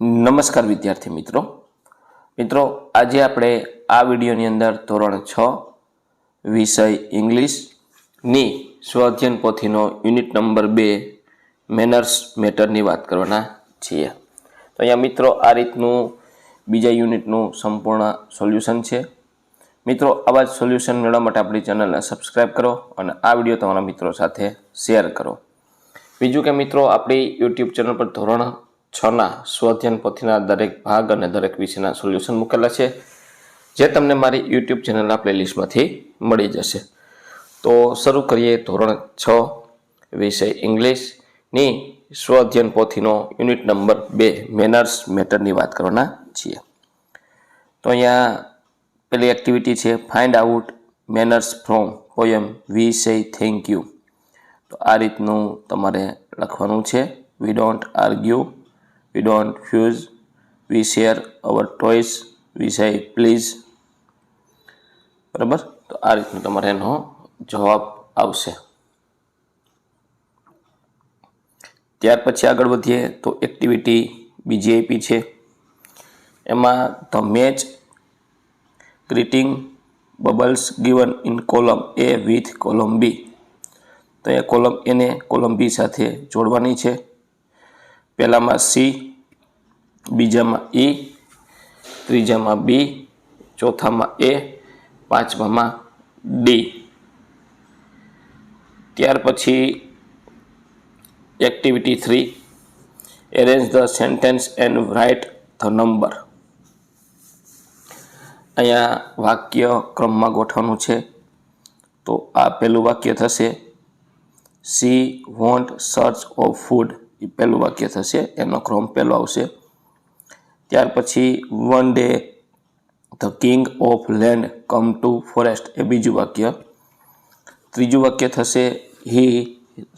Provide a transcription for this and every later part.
નમસ્કાર વિદ્યાર્થી મિત્રો. મિત્રો, આજે આપણે આ વિડીયોની અંદર ધોરણ છ, વિષય ઇંગ્લિશની સ્વઅધ્યયન પોથીનો યુનિટ નંબર બે, મેનર્સ મેટરની વાત કરવાના છીએ. તો અહીંયા મિત્રો, આ રીતનું બીજા યુનિટનું સંપૂર્ણ સોલ્યુશન છે. મિત્રો, આવા જ સોલ્યુશન મેળવવા માટે આપણી ચેનલને સબસ્ક્રાઈબ કરો અને આ વીડિયો તમારા મિત્રો સાથે શેર કરો. બીજું કે મિત્રો, આપણી યુટ્યુબ ચેનલ પર ધોરણ છના સ્વઅધ્યયન પોથીના દરેક ભાગ અને દરેક વિષયના સોલ્યુશન મૂકેલા છે, જે તમને મારી યુટ્યુબ ચેનલના પ્લેલિસ્ટમાંથી મળી જશે. તો શરૂ કરીએ ધોરણ છ, વિષય ઇંગ્લિશની સ્વધ્યન પોથીનો યુનિટ નંબર બે મેનર્સ મેટરની વાત કરવાના છીએ. તો અહીંયા પેલી એક્ટિવિટી છે find out manners from poem we say thank you તો આ રીતનું તમારે લખવાનું છે. We don't argue we don't fuss we share our toys we say please બરાબર? તો આ રીતનું તમારે એનો જવાબ આવશે. ત્યાર પછી આગળ વધીએ તો એક્ટિવિટી બીજી આપી છે. એમાં the match greeting bubbles given in column A with column B તો એ કોલમ એને કોલમ બી સાથે જોડવાની છે. પહેલામાં સી બીજામાં ઈ ત્રીજામાં બી ચોથામાં એ પાંચમામાં ડી ત્યાર પછી activity three arrange the sentence and write the number અહીંયા વાક્ય ક્રમમાં ગોઠવવાનું છે. તો આ પહેલું વાક્ય થશે. She went search of food એ પહેલું વાક્ય થશે, એનો ક્રમ પહેલો આવશે. ત્યાર પછી one day the king of land come to forest એ બીજું વાક્ય. ત્રીજું વાક્ય થશે he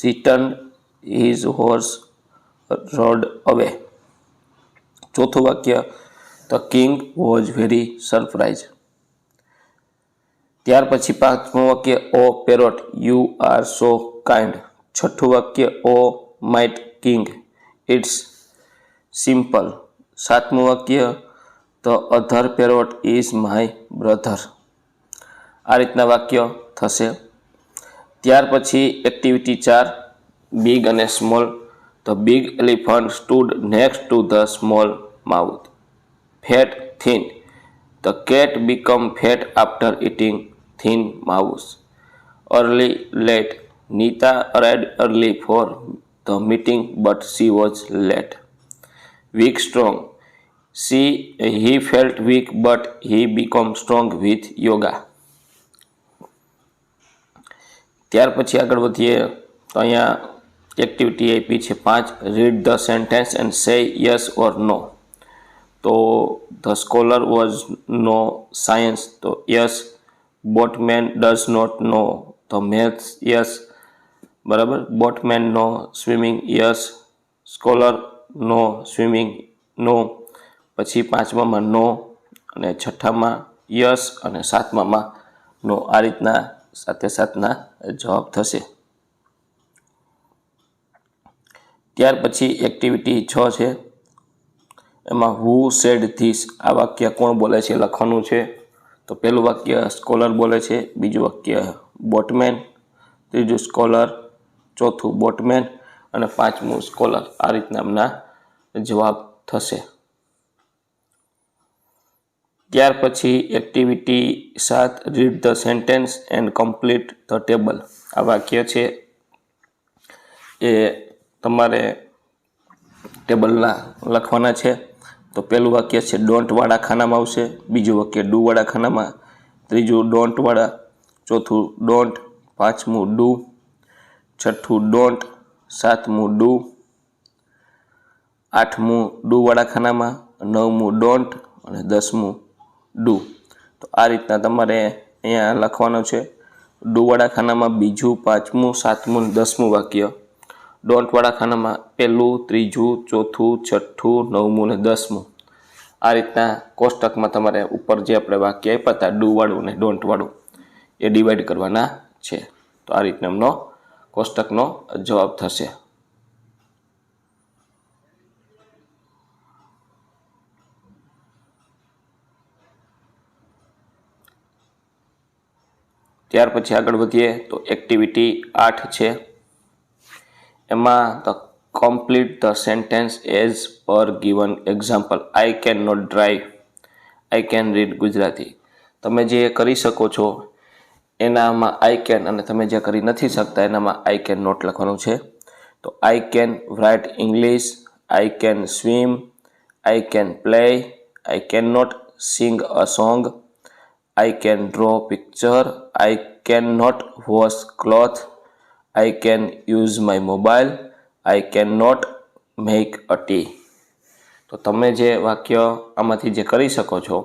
return his horse rode away ચોથું વાક્ય the king was very surprise ત્યાર પછી પાંચમું વાક્ય O parrot you are so kind છઠ્ઠું વાક્ય O mighty king it's simple સાતમું વાક્ય the other parrot is my brother આ રીતના વાક્ય થશે. ત્યાર પછી એક્ટિવિટી ચાર બિગ અને small the big elephant stood next to the small mouth fat thin the cat become fat after eating thin mouse early late Nita arrived early for the meeting but she was late weak strong she he felt weak but he become strong with yoga ત્યાર પછી આગળ વધીએ, તો અહીંયા activity આપી છે પાંચ. Read the sentence and say yes or no તો the scholar was know science તો yes boatman does not know the maths yes બરાબર? Boatman know swimming, yes. Scholar know swimming, no. પછી પાંચમામાં નો અને છઠ્ઠામાં યસ અને સાતમામાં નો. આ રીતના સાથે સાથના જવાબ થશે. ત્યાર પછી એક્ટિવિટી છ છે. એમાં હુ સેડ ધીસ આ વાક્ય કોણ બોલે છે? લખવાનું છે. તો પહેલું વાક્ય સ્કોલર બોલે છે. બીજું વાક્ય બોટમેન. ત્રીજું સ્કોલર. ચોથું બોટમેન અને પાંચમું સ્કોલર. આ રીતના એમના જવાબ થશે. ત્યાર પછી એક્ટિવિટી સાત, read the sentence and complete the table. આ વાક્ય છે એ તમારે ટેબલના લખવાના છે. તો પહેલું વાક્ય છે ડોન્ટવાળા ખાનામાં આવશે. બીજું વાક્ય ડુવાળા ખાનામાં. ત્રીજું ડોન્ટવાળા ચોથું ડોન્ટ પાંચમું ડુ છઠ્ઠું ડોન્ટ સાતમું ડુ, આઠમું ડુવાળા ખાનામાં નવમું ડોન્ટ અને દસમું ડુ. તો આ રીતના તમારે અહીંયા લખવાનું છે. ડુવાળા ખાનામાં બીજું, પાંચમું, સાતમું અને દસમું વાક્ય. ડોન્ટવાળા ખાનામાં પહેલું, ત્રીજું, ચોથું, છઠ્ઠું, નવમું ને દસમું. આ રીતના કોષ્ટકમાં તમારે ઉપર જે આપણે વાક્ય આપ્યા હતા, ડુવાળું ને ડોન્ટવાળું એ ડિવાઈડ કરવાના છે. તો આ રીતના એમનો કોષ્ટકનો જવાબ થશે ત્યાર પછી આગળ વધીએ તો એક્ટિવિટી આઠ છે એમાં the complete the sentence as per given example i cannot drive i can read Gujarati તમે જે કરી શકો છો એનામાં આઈ કેન અને તમે જે કરી નથી શકતા, એનામાં આઈ કેન નોટ લખવાનું છે. તો I can write English I can swim I can play I can not sing a song I can draw picture I can not wash cloth I can use my mobile I can not make a tea તો તમે જે વાક્ય આમાંથી જે કરી શકો છો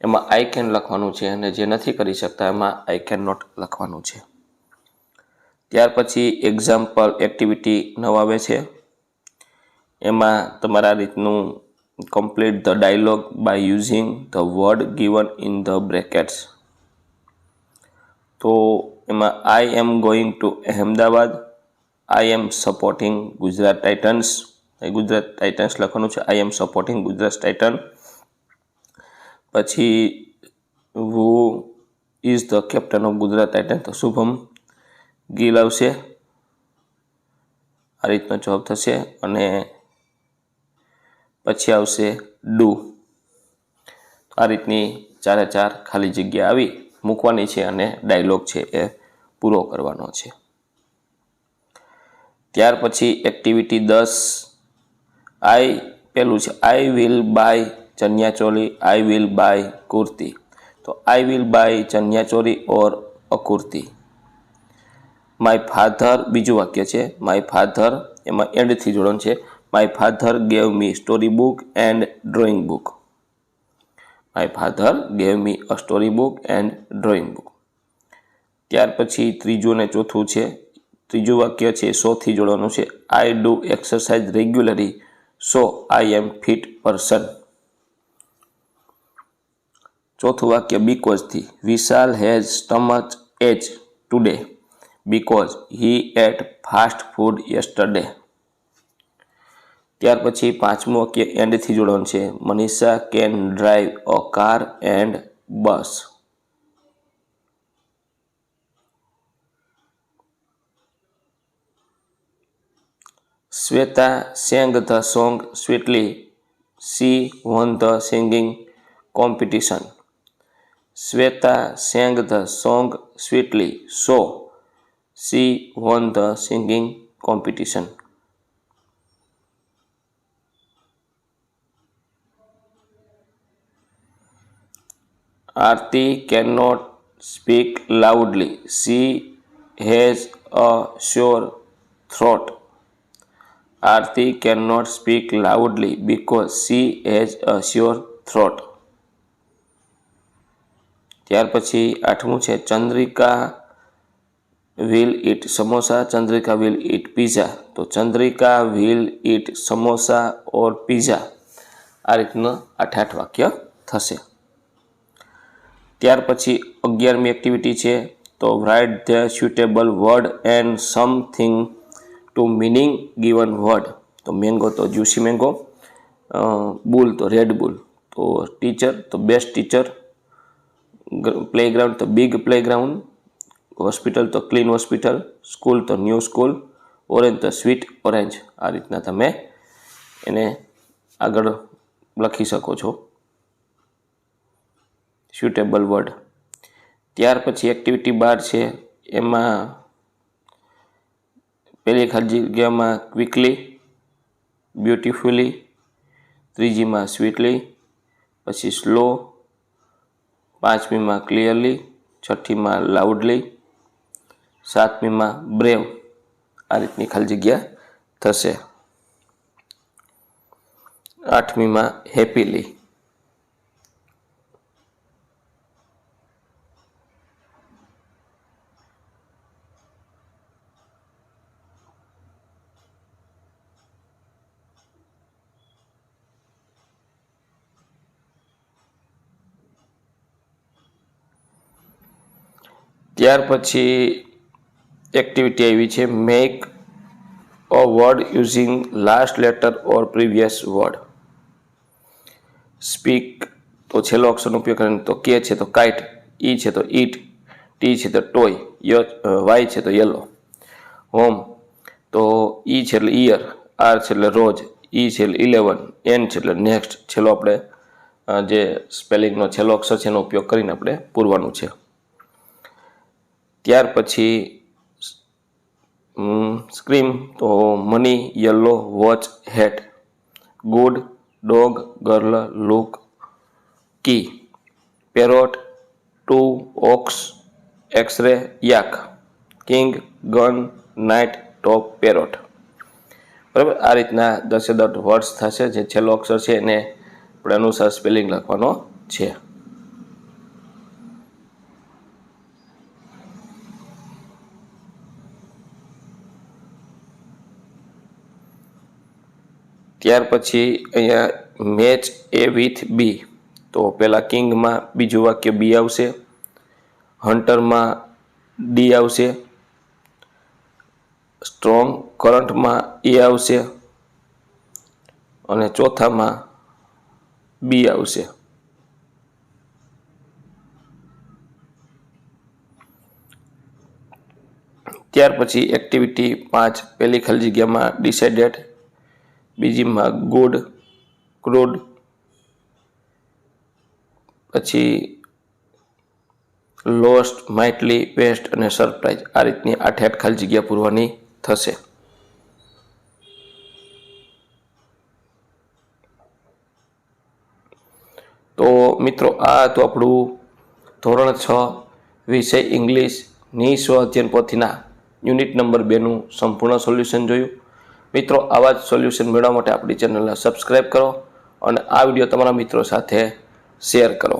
એમાં આઈ કેન લખવાનું છે અને જે નથી કરી શકતા, એમાં આઈ કેન નોટ લખવાનું છે. ત્યાર પછી એક્ઝામ્પલ એક્ટિવિટી નવ આવે છે. એમાં તમારા રીતનું complete the dialogue by using the word given in the brackets તો એમાં I am going to Ahmedabad I am supporting Gujarat Titans Gujarat Titans લખવાનું છે I am supporting Gujarat Titan પછી who is the captain of Gujarat Titan તો શુભમ ગિલ આવશે. આ રીતનો જવાબ થશે અને પછી આવશે ડુ. આ રીતની ચારે ચાર ખાલી જગ્યા આવી મૂકવાની છે અને ડાયલોગ છે એ પૂરો કરવાનો છે. ત્યાર પછી એક્ટિવિટી દસ. આઈ પેલું છે I will buy chaniya choli I will buy kurti. તો I will buy chaniya choli or a kurti. My father બીજું વાક્ય છે માય ફાધર એમાં એન્ડથી જોડવાનું છે. My father gave me story book and drawing book my father gave me a story book and drawing book ત્યાર પછી ત્રીજું અને ચોથું છે, ત્રીજું વાક્ય છે, સોથી જોડવાનું છે. I do exercise regularly so I am fit person ચોથું વાક્ય બીકોઝથી Vishal has stomach ache today because he ate fast food yesterday ત્યાર પછી પાંચમું વાક્ય એન્ડથી જોડવાનું છે Manisha can drive a car and bus Sweta sang the song sweetly. She won the singing competition. Sweta sang the song sweetly. So she won the singing competition. Aarti cannot speak loudly. She has a sore throat. Aarti cannot speak loudly because she has a sore throat. ત્યાર પછી આઠમું છે Chandrika will eat samosa Chandrika will eat pizza તો Chandrika will eat samosa or pizza આ રીતનું આઠ આઠ વાક્ય થશે. ત્યાર પછી અગિયારમી એક્ટિવિટી છે તો write the suitable word and something to meaning given word તો મેંગો તો જ્યુસી મેંગો બુલ તો રેડ બુલ. તો ટીચર તો બેસ્ટ ટીચર પ્લેગ્રાઉન્ડ તો બિગ પ્લેગ્રાઉન્ડ હોસ્પિટલ તો ક્લીન હોસ્પિટલ સ્કૂલ તો ન્યૂ સ્કૂલ ઓરેન્જ તો સ્વીટ ઓરેન્જ આ રીતના તમે એને આગળ લખી શકો છો. સ્યુટેબલ વર્ડ ત્યાર પછી એક્ટિવિટી બાર છે. એમાં પહેલી ખાલી જગ્યામાં ક્વિકલી બ્યુટિફુલી ત્રીજીમાં સ્વીટલી પછી સ્લો પાંચમીમાં ક્લિયરલી છઠ્ઠીમાં લાઉડલી સાતમીમાં બ્રેવ આ રીતની ખાલી જગ્યા થશે. આઠમીમાં હેપીલી ત્યાર પછી એક્ટિવિટી આવી છે make a word using last letter or previous word speak તો છેલ્લો અક્ષરનો ઉપયોગ કરીને તો કે છે તો કાઇટ ઈ છે તો ઈટ ટી છે તો ટોય ય વાય છે તો યલો હોમ તો ઈ છે એટલે ઈયર આર છે એટલે રોજ, ઈ છે એટલે ઇલેવન એન છે એટલે નેક્સ્ટ છેલ્લો આપણે જે સ્પેલિંગનો છેલ્લો અક્ષર છે એનો ઉપયોગ કરીને આપણે પૂરવાનું છે. ત્યાર પછી સ્ક્રીમ તો money yellow watch hat good dog girl look key parrot two ox x-ray yak king gun night top parrot બરાબર? આ રીતના દસે દસ વર્ડ્સ થશે, જે છેલ્લો અક્ષર છે એને આપણે અનુસાર સ્પેલિંગ લખવાનો છે. ત્યાર પછી અહીંયા મેચ એ વિથ બી તો પહેલાં કિંગમાં બીજું વાક્ય બી આવશે, હન્ટરમાં ડી આવશે, સ્ટ્રોંગ કરંટમાં એ આવશે, અને ચોથામાં બી આવશે. ત્યાર પછી એક્ટિવિટી પાંચ, પહેલી ખાલી જગ્યામાં ડિસાઇડેડ બીજીમાં ગુડ, ક્રૂડ, પછી લોસ્ટ, માઇટલી વેસ્ટ અને સરપ્રાઇઝ આ રીતની આઠે આઠ ખાલી જગ્યા પૂરવાની થશે. તો મિત્રો, આ હતું આપણું ધોરણ છ, વિષય ઇંગ્લિશ સ્વ અધ્યયન પોથીના યુનિટ નંબર બેનું સંપૂર્ણ સોલ્યુશન જોયું. મિત્રો, આવા જ સોલ્યુશન મેળવવા માટે આપણી ચેનલને સબસ્ક્રાઈબ કરો અને આ વીડિયો તમારા મિત્રો સાથે શેર કરો.